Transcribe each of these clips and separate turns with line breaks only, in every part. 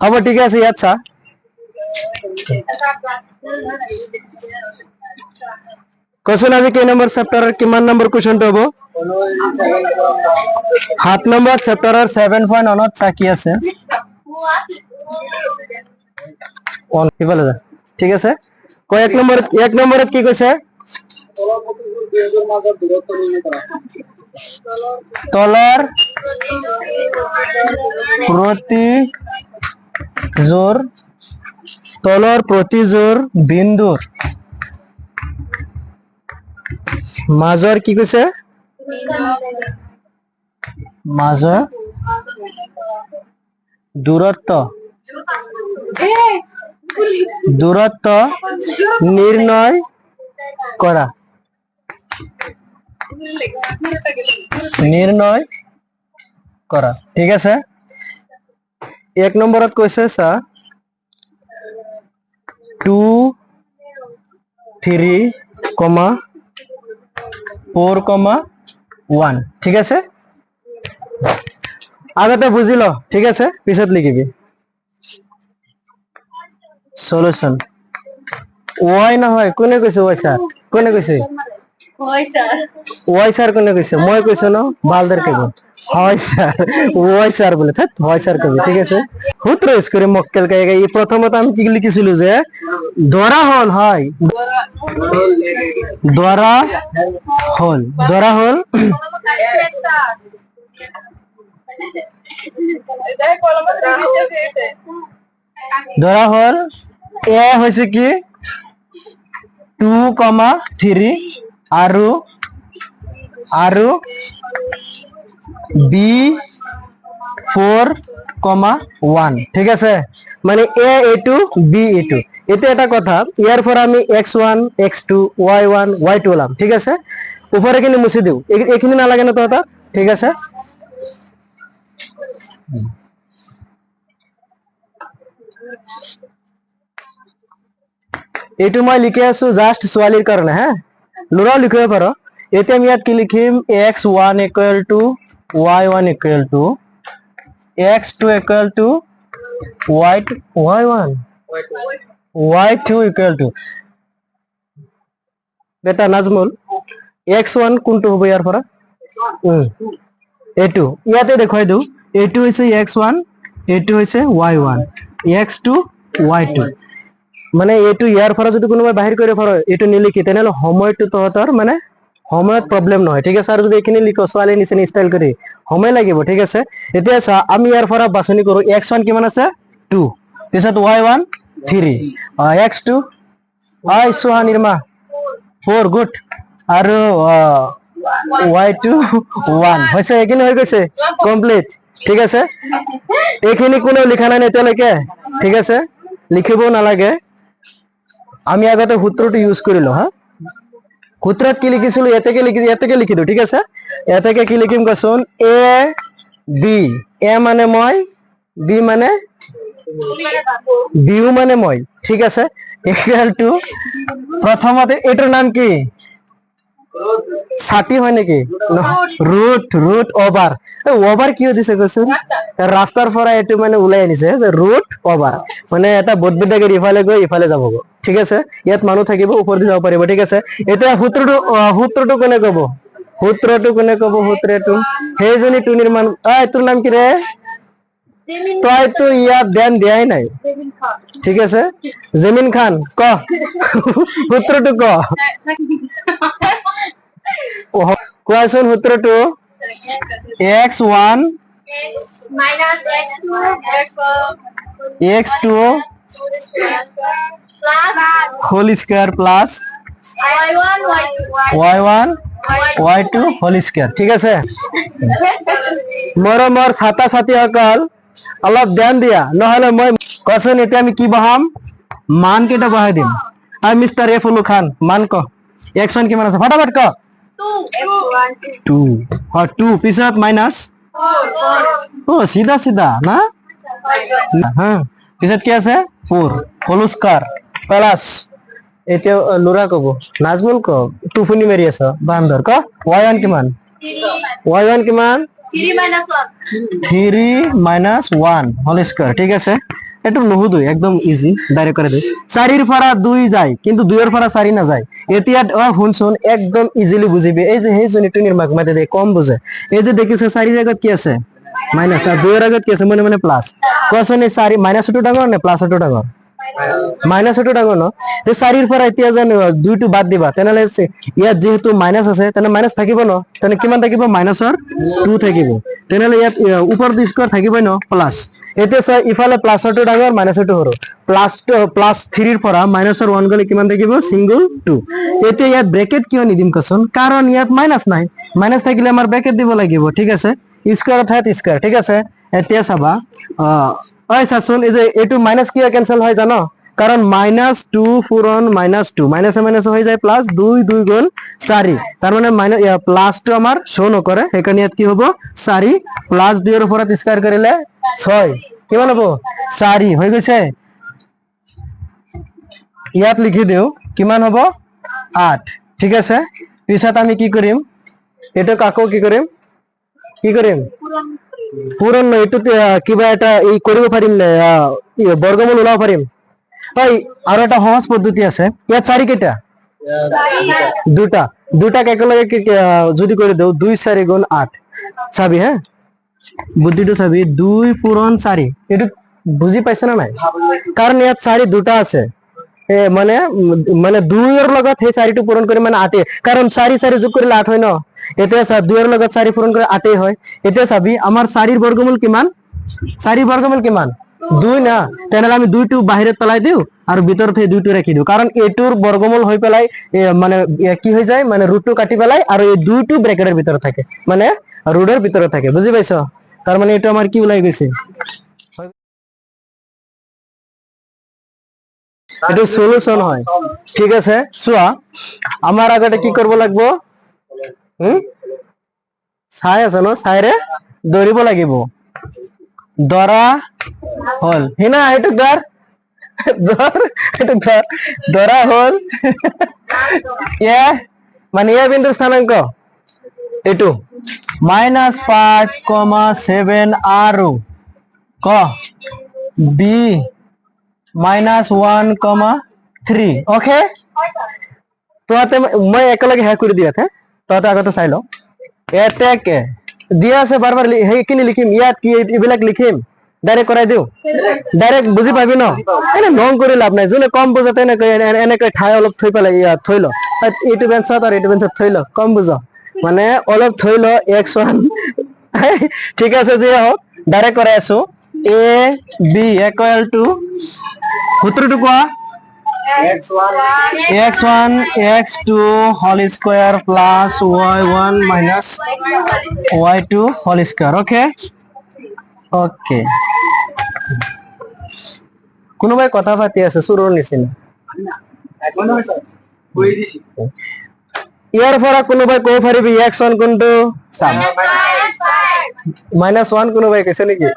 হ'ব ঠিকে আছে ইয়াত চা কচোন আজি কেই নম্বৰ চেপ্টাৰৰ কিমান নম্বৰ কুৱেশ্যনটো হ'ব সাত নম্বৰ চেপ্টাৰৰ ছেভেন পইণ্ট ওৱানত চা কি আছে ওৱান সিফালে যা ঠিক আছে ক এক নম্বৰত এক নম্বৰত কি কৈছে তলৰ প্ৰতি জোৰ তলৰ প্ৰতি জোৰ, বিন্দুৰ। মাজৰ কি কৈছে? মাজৰ দূৰত্ব। দূৰত্ব নিৰ্ণয় কৰা। নিৰ্ণয় কৰা। ঠিক আছে? এক নম্বৰত কৈছে, চা two three comma four comma one ঠিক আছে? আগতে বুজি ল, ঠিক আছে? পিছত লিখিবি। সলিউশন ওয়াই নহয়, কোনে কৈছে ওয়াই ছাৰ কোনে কৈছে? ওয়াই ছাৰ কোনে কৈছে মই কৈছো ন ভালদৰে কব হয় ছাৰ ওয়াই ছাৰ বোলে থাত হয় ছাৰ কবি ঠিক আছে সূত্র ইউজ কৰি মক্কেল কাইগা এই প্ৰথমতে আমি কি লিখিছিলো যে ধৰা হল হয় ধৰা হল ধৰা হল ধৰা হল এ হৈছে কি টু কমা থ্ৰী আৰু আৰু বি ফ'ৰ কমা ওৱান ঠিক আছে? মানে এ এইটো বি এইটো এতিয়া এটা কথা ইয়াৰ পৰা আমি x one x two y one y two ওলাম ঠিক আছে? ওপৰখিনি মুচি দিওঁ। এই- এইখিনি নালাগে ন তহঁতৰ ঠিক আছে? এইটো মই লিখি আছো জাষ্ট ছোৱালীৰ কাৰণে, হা? ল'ৰাও লিখিব পাৰ এতিয়া আমি ইয়াত কি লিখিম x one equal two y one equal two x two equal two y y one y two equal two বেটা নাজমুল এক্স ওৱান কোনটো হ'ব ইয়াৰ পৰা এইটো ইয়াতে দেখুৱাই দিওঁ এইটো হৈছে এক্স ওৱান এইটো হৈছে y one x two y two মানে এইটো ইয়াৰ পৰা যদি কোনোবাই বাহিৰ কৰিব পাৰ এইটো নিলিখি তেনেহ'লে সময়টো তহঁতৰ মানে সময়ত প্ৰব্লেম নহয়, ঠিক আছে? আৰু যদি এইখিনি লিখো, ছোৱালীৰ নিচিনা ষ্টাইল কৰি, সময় লাগিব, ঠিক আছে? এতিয়া চা, আমি ইয়াৰ পৰা বাছনি কৰো এক্স ওৱান কিমান আছে? টু পিছত y one three x two হয় চোহা নিৰ্মা ফ'ৰ গুড আৰু ৱাই টু ওৱান হৈছে, এইখিনি হৈ গৈছে কমপ্লিট ঠিক আছে? এইখিনি কোনেও লিখা নাই এতিয়ালৈকে, ঠিক আছে? লিখিবও নালাগে। আমি আগতে সূত্ৰটো ইউজ কৰিলো, হা? সূত্ৰত কি লিখিছিলো ইয়াতেকে লিখি ইয়াতেকে লিখি দিওঁ, ঠিক আছে? ইয়াতেকে কি লিখিম কচোন এ বি এ মানে মই বি মানে বিহু মানে মই, ঠিক আছে? ইকুৱেল টু প্ৰথমতে এইটোৰ নাম কি? ছাতি হয় নেকি? ৰুট ৰুট অভাৰ অভাৰ কিয় দিছে কচোন? ৰাস্তাৰ পৰা এইটো মানে ওলাই আনিছে, যে ৰুট অভাৰ মানে এটা বদবিদ্যাগিৰি ইফালে গৈ ইফালে যাব ঠিক আছে? ইয়াত মানুহ থাকিব ওপৰদি যাব পাৰিব। ঠিক আছে? এতিয়া সূত্ৰটো সূত্ৰটো কোনে কব? সূত্ৰটো কোনে কব সূত্ৰটো? সেইজনী টুনিৰ মান আহ, তোৰ নাম কি ৰে? তইতো ইয়াত ধ্যান দিয়াই নাই ঠিক আছে জেমিন খান ক সূত্ৰটো ক অহ, কোৱাচোন সূত্ৰটো x one
minus x2 x
x two
plus
whole square plus
y1 y2
y one y two whole square ঠিক আছে মৰমৰ ছাত্ৰ ছাত্ৰীসকল অলপ ধ্যান দিয়া নহলে মই কচোন এতিয়া আমি কি বহাম মান কেইটা বহাই দিম আৰু মিষ্টাৰ এফ উলু খান মান ক একচন কিমান আছে ফটাফট ক
2 x1
টু হয় টু পিছত মাইনাছ
4
অ চিধা চিধা না হা পিছত কি আছে ফ'ৰ হোল স্কাৰ প্লাছ এতিয়া অ, ল'ৰা কব নাজমুল ক টোপনি মাৰি আছ বান্দৰ ক ৱাই ওৱান কিমান
3
ৱাই ওৱান কিমান
3 minus 1
three minus one whole square ঠিক আছে একটু নুহুদুই একদম ইজি ডাইরেক্ট করে দেয় চারির ফাড়া দুই যায় কিন্তু দুইয়ের ফাড়া চারি না যায় এতিয়া অ শুনচোন একদম ইজিলি বুজিবি এই যে সেই জনী টুনির মাক মাতে দে কম বুঝে এই যে দেখিছে চাৰিৰ আগত কি আছে মাইনাছ আৰু দুইৰ আগত কি আছে মানে মানে প্লাছ কোৱাচোন এই চাৰি মাইনাছটো ডাঙৰ নে প্লাছটো ডাঙৰ মাইনাছটো ডাঙৰ ন? এই চাৰিৰ পৰা এতিয়া যেন দুইটো বাদ দিবা। তেনেহ'লে ইয়াত যিহেতু মাইনাছ আছে তেনে মাইনাছ থাকিব ন? তেনে কিমান থাকিব? মাইনাছৰ টু থাকিব। তেনেহ'লে ইয়াত আহ, ওপৰত স্কোৱাৰ থাকিবই ন? প্লাছ এতিয়া চোৱা ইফালে প্লাছৰটো ডাঙৰ মাইনাছৰটো সৰু। প্লাছ প্লাছ থ্ৰীৰ পৰা মাইনাছৰ ওৱান গ'লে কিমান থাকিব? চিংগল টু এতিয়া ইয়াত ব্ৰেকেট কিয় নিদিম কচোন? কাৰণ ইয়াত মাইনাছ নাই। মাইনাছ থাকিলে আমাৰ ব্ৰেকেট দিব লাগিব। ঠিক আছে? স্কোৱাৰ ঠাইত স্কোৱাৰ ঠিক আছে? এতিয়া চাবা ঐ চাচোন এই যে এইটো মাইনাছ কিয় কেনচেল হয় জানো? কাৰণ মাইনাছ টু পূৰণ মাইনাছ টু মাইনাছে মাইনাছে হৈ যায় প্লাছ দুই দুই গুণ চাৰি। তাৰমানে মাইনাছ প্লাছটো আমাৰ শ্ব' নকৰে, সেইকাৰণে ইয়াত কি হ'ব? চাৰি প্লাছ দুইৰ ওপৰত স্কোৱাৰ কৰিলে ছয়। কিমান হ'ব? চাৰি, হৈ গৈছে। ইয়াত লিখি দিওঁ, কিমান হ'ব? আঠ। ঠিক আছে? পিছত আমি কি কৰিম? এইটোক আকৌ কি কৰিম? কি কৰিম? এইটোত আহ, কিবা এটা এই কৰিব পাৰিম নে বৰ্গমূল ওলাব পাৰিম? হয় আৰু এটা সহজ পদ্ধতি আছে। ইয়াত চাৰি কেইটা? দুটা। দুটাক একেলগে যদি কৰি দিওঁ দুই চাৰি গুণ আঠ। চাবি হা? বুদ্ধিটো চাবি দুই পূৰণ চাৰি। এইটো বুজি পাইছে নে নাই? কাৰণ ইয়াত চাৰি দুটা আছে। মানে মানে দুইৰ লগত সেই চাৰিটো পূৰণ কৰি মানে আঠে কাৰণ চাৰি চাৰি যোগ কৰিলে আঠ হয় ন? এতিয়া চা দুইৰ লগত চাৰি পূৰণ কৰি আঠেই হয়। এতিয়া চাবি, আমাৰ চাৰিৰ বৰ্গমূল কিমান? চাৰি বৰ্গমূল কিমান? দুই না। তেনেহলে আমি দুইটো বাহিৰত পেলাই দিওঁ আৰু ভিতৰত সেই দুইটো ৰাখি দিওঁ। কাৰণ এইটোৰ বৰ্গমূল হৈ পেলাই মানে কি হৈ যায়? মানে ৰুটটো কাটি পেলাই আৰু এই দুইটো ব্ৰেকেটৰ ভিতৰত থাকে। মানে ৰুটৰ ভিতৰত থাকে। বুজি পাইছ? তাৰমানে এইটো আমাৰ কি ওলাই গৈছে? এইটো সলিউশন হয়। ঠিক আছে? চোৱা আমাৰ আগতে কি কৰিব লাগিব? হুম? চাই আছে ন? চাইৰে দৌৰিব লাগিব। দৰা হল। হিনা, এইটো ধৰ। ধৰ, এইটো দৰা হল। ইয়া মানে ইয়াৰ বিন্দুৰ স্থানাংক। এইটো। মাইনাছ ফাইভ কমা ছেভেন আৰু ক, b minus one comma three okay তহঁতে মই একেলগে শেষ কৰি দিয়া তহঁতে আগতে চাই ল এতেকে। দিয়া আছে বাৰ বাৰ সেইখিনি লিখিম। ইয়াত কি এইবিলাক লিখিম। ডাইৰেক্ট কৰাই দিওঁ। ডাইৰেক্ট বুজি পাবি ন? এনে নং কৰি লাভ নাই। যোনে কম বুজে তেনেকৈ এনে- এনে- এনেকৈ ঠাই অলপ থৈ পেলাই থৈ ল। এইটো বেঞ্চত আৰু এইটো বেঞ্চত থৈ ল। কম বুজ। মানে অলপ থৈ ল এক্স ওৱান ঠিক আছে যিয়ে হওক। ডাইৰেক্ট কৰাই আছো। A b equal two সূত্ৰটো কোৱা x1 x2 whole square plus y1 minus y2 whole square okay okay কোনোবাই কথা পাতি আছে চোৰৰ নিচিনা ইয়াৰ পৰা কোনোবাই ক'ব পাৰিবি এক্স ওৱান কোনটো চাম মাইনাছ ওৱান কোনোবাই কৈছে নেকি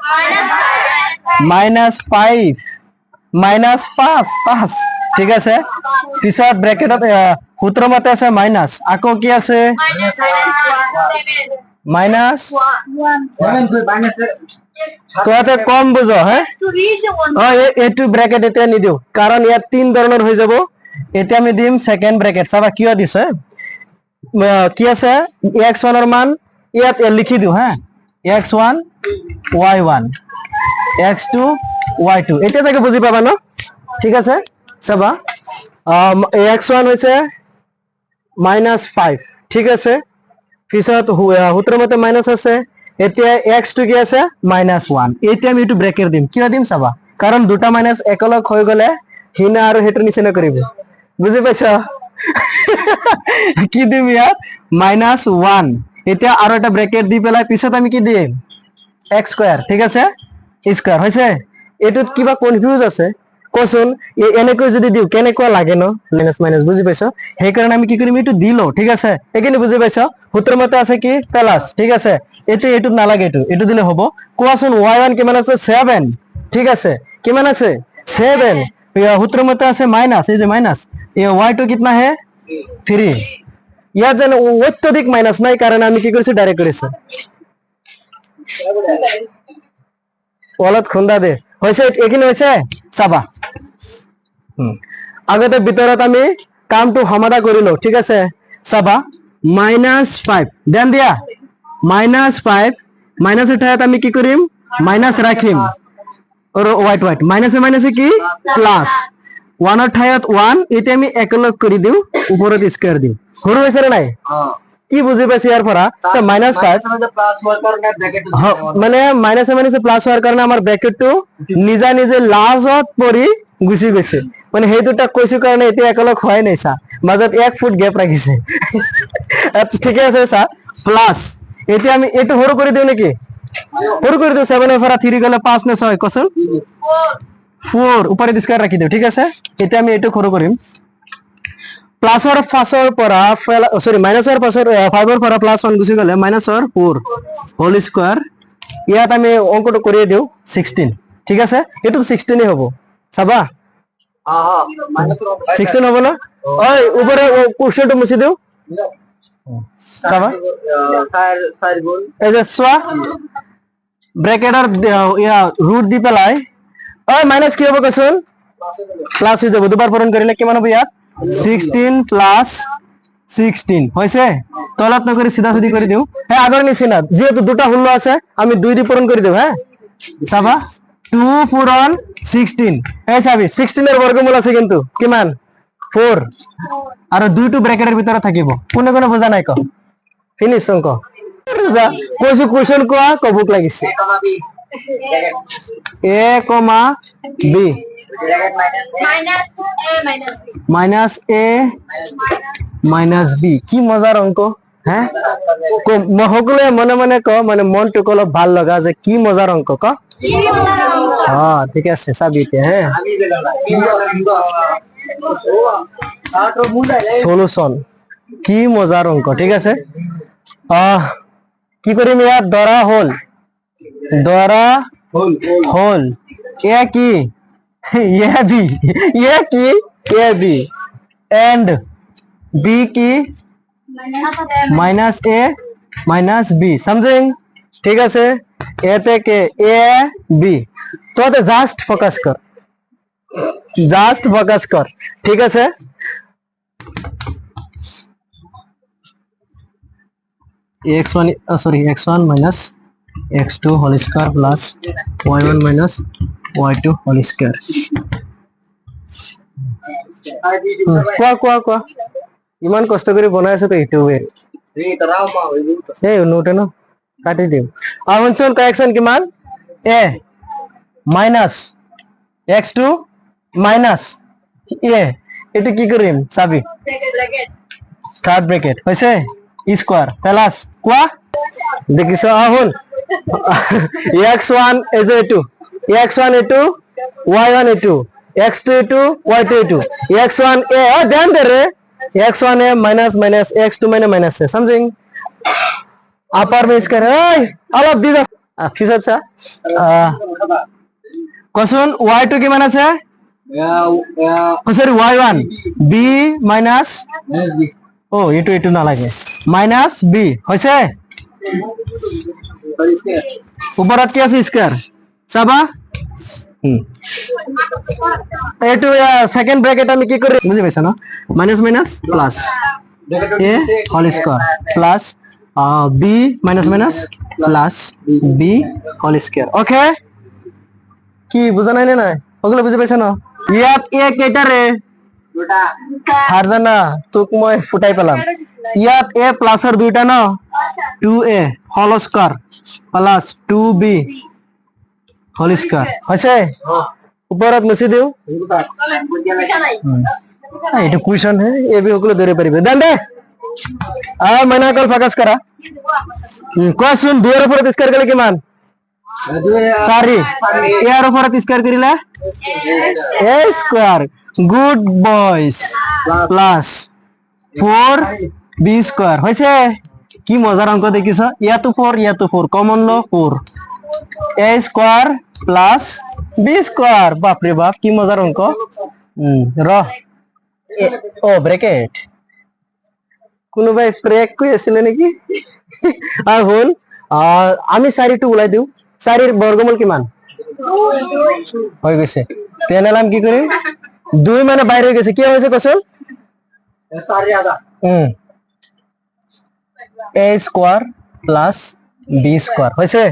মাইনাছ ফাইভ minus পাঁচ পাঁচ। ঠিক আছে? পিছত ব্ৰেকেটত সূত্ৰ মতে আছে মাইনাছ। আকৌ কি আছে? মাইনাছ? তহঁতে কম বুজ, হে? এইটো ব্ৰেকেট এতিয়া নিদিওঁ। কাৰণ ইয়াত তিন ধৰণৰ হৈ যাব। এতিয়া আমি দিম ছেকেণ্ড ব্ৰেকেট চাবা কিয় দিছে? কি আছে? এক্স ওৱানৰ মান, ইয়াত লিখি দিওঁ, হা? X one y one. X two y two এতিয়া চাগে বুজি পাবা ন? ঠিক আছে? চাবা। এক্স ওৱান হৈছে মাইনাছ ফাইভ ঠিক আছে? পিছত সূত্ৰ মতে মাইনাছ আছে। এতিয়া এক্স টো কি আছে? মাইনাছ ওৱান এতিয়া আমি এইটো ব্ৰেকেট দিম। কিয় দিম চাবা? কাৰণ দুটা মাইনাছ একেলগ হৈ গলে হিনা আৰু সেইটোৰ নিচিনা কৰিব। বুজি পাইছ? কি দিম ইয়াত? মাইনাছ ওৱান এতিয়া আৰু এটা ব্ৰেকেট দি পেলাই পিছত আমি কি দিম? এক্স স্কোৱাৰ ঠিক আছে? স্কোৱাৰ হৈছে? এইটোত কিবা কনফিউজ আছে। কচোন এনেকৈ যদি দিওঁ, কেনেকুৱা লাগে ন? মাইনাছ মাইনাছ বুজি পাইছ? সেইকাৰণে আমি কি কৰিম, এইটো দি লওঁ, ঠিক আছে? এইখিনি বুজি পাইছ? সূত্ৰ মতে আছে কি? প্লাছ ঠিক আছে? এইটো, এইটোত নালাগে এইটো। এইটো দিলে হ'ব। কোৱাচোন ৱাই ওৱান কিমান আছে? ছেভেন ঠিক আছে? কিমান আছে? ছেভেন সূত্ৰ মতে আছে মাইনাছ এই যে মাইনাছ এই ৱাই টু কিতনা হে থ্ৰী ইয়াত যেন অত্যধিক মাইনাছ নাই, কাৰণে আমি কি কৰিছো? ডাইৰেক্ট কৰিছো। ৱালত খুন্দা দে। হৈছে এইখিনি হৈছে চাবা। আগতে ভিতৰত আমি কামটো সমাধা কৰিলো, ঠিক আছে? চাবা মাইনাছ ফাইভ দেন দিয়া। মাইনাছ ফাইভ মাইনাছৰ ঠাইত আমি কি কৰিম? মাইনাছ ৰাখিম। হোৱাইট হোৱাইট মাইনাছে মাইনাছে কি? প্লাছ ওৱানৰ ঠাইত ওৱান এতিয়া আমি একেলগ কৰি দিওঁ, ওপৰত স্কুৱেৰ দিওঁ। সৰু হৈছে নে নাই? কি বুজি পাইছে ইয়াৰ পৰা মাইনাছ ফাইভ হ- মানে মাইনাছে মাইনাছে প্লাছ হোৱাৰ কাৰণে আমাৰ ব্ৰেকেটটো নিজা নিজে লাজত পৰি গুচি গৈছে মানে সেইটো তাক কৈছো কাৰণে এতিয়া একেলগ হোৱাই নাই চা মাজত এক ফুট গেপ ৰাখিছে আচ্ছা, ঠিকে আছে চা প্লাছ এতিয়া আমি এইটো সৰু কৰি দিওঁ নেকি সৰু কৰি দিওঁ ছেভেনৰ পৰা থ্ৰী গ'লে পাঁচ নে ছয় কচোন
Four.
ফ'ৰ ওপৰত স্কুৱাৰ ৰাখি দিওঁ ঠিক আছে এতিয়া আমি এইটো সৰু কৰিম প্লাছৰ পাছৰ পৰা চৰি মাইনাছৰ পাছৰ ফাইভৰ পৰা প্লাছ ওৱান গুচি গ'লে মাইনাছৰ ফ'ৰ হোল স্কোৱাৰ ইয়াত আমি অংকটো কৰিয়ে দিওঁ ছিক্সটিন ঠিক আছে এইটো ছিক্সটিনে হ'ব চাবা ছিক্সটিন হ'ব ন ঐ ওপৰে কুৱেশ্যনটো মুচি দিওঁ চাবা এই যে চোৱা ব্ৰেকেটৰ ৰুট দি পেলাই ঐ মাইনাছ কি হ'ব কচোন প্লাছ হৈ যাব দুবাৰ পূৰণ কৰিলে কিমান হ'ব ইয়াত ছিক্সটিন প্লাছ ছিক্সটিন হৈছে? তলত নকৰি চিধা চিধি কৰি দিওঁ। সেই আগৰ নিচিনা, যিহেতু দুটা ষোল্ল আছে, আমি দুই দি পূৰণ কৰি দিওঁ, হে? চাবা টু পূৰণ ছিক্সটিন এই চাবি ছিক্সটিনৰ বৰ্গমূল আছে কিন্তু, কিমান? ফ'ৰ আৰু দুইটো ব্ৰেকেটৰ ভিতৰত থাকিব। কোনে কোনে বুজা নাই ক? অঙ্ক। বুজা? কৈছো কুৱেশ্যন কোৱা, কবুক লাগিছে। A comma B
Minus A minus B.
Minus A minus B কি মজাৰ অংক হে কম মই সকলোৱে মনে মনে ক মানে মনটোক অলপ ভাল লগা যে কি মজাৰ অংক ক অ ঠিক আছে চাবি এতিয়া হে সলুচন কি মজাৰ অংক ঠিক আছে আহ কি কৰিম ইয়াত দৰা হ'ল द्वारा होल यह की? यह भी। यह की? यह भी। एंड बी की?
माइनस ए
माइनस बी समझें? ठीक है से ए ते के ए बी तो तो जास्ट फोकस कर। जास्ट फोकस कर। ठीक है से x one sorry x one minus x two whole square plus y one minus y two whole square কোৱা কোৱা কোৱা ইমান কষ্ট কৰি বনাইছো তো ইউটিউবে এই নোটে ন কাটি দিম আৰু শুনচোন কাৰেকশ্যন কিমান A minus X two minus A এইটো কি কৰিম চাবি থাৰ্ড ব্ৰেকেট হৈছে স্কুৱাৰ প্লাছ কোৱা দেখিছ আহ শুন x1 is a2 x1 a2 y1 a2 x2 a2 y2 a2 x1 a ध्यान दे रहे x1 a minus minus x2 minus minus a समझेंगे आप और में इसका all of these are फिसद सा क्वेश्चन y2 की माइनस है सॉरी y1 b minus ओ a2 a2 ना लगे minus b हो से ওপৰত কি আছে স্কোৱাৰ চাবা উম। এইটো ছেকেণ্ড ব্ৰেকেট আমি কি কৰি বুজি পাইছা ন minus minus plus A whole square plus B minus minus plus B whole square okay কি বুজা নাই নে নাই সকলো বুজি পাইছা ন ইয়াত এ কেইটাৰে হাৰজানা তোক মই ফুটাই পেলাম ইয়াত এ প্লাছৰ দুইটা ন two A whole square plus two B whole square হৈছে ওপৰত মুচি দিওঁ আহ, এইটো কুৱেশ্যন হে এ বি সকলো ধৰিব পাৰিব দেন দে আহ মইনা অকল ফকাচ কৰা উম, কোৱাচোন দুইৰ ওপৰত স্কোৱাৰ কৰিলে কিমান চাৰি ইয়াৰ ওপৰত স্কোৱাৰ কৰিলে A square good boys plus four B square হৈছে কি মজাৰ অংক দেখিছ ইয়াতো ফ'ৰ ইয়াতো four common law four A square plus B square বাপৰে বাপ কি মজাৰ অংক উম, ৰ এ- অ ব্ৰেকেট কোনোবাই ব্ৰেক কৈ আছিলে নেকি আৰু শুন আহ, আমি চাৰিটো ওলাই দিওঁ চাৰিৰ বৰ্গমূল কিমান হয়ে গেছে তেনেহ'লে আমি কি কৰিম দুই মানে বাহিৰ হৈ গৈছে কি হৈছে কচোন উম a square plus b square হয়েছে?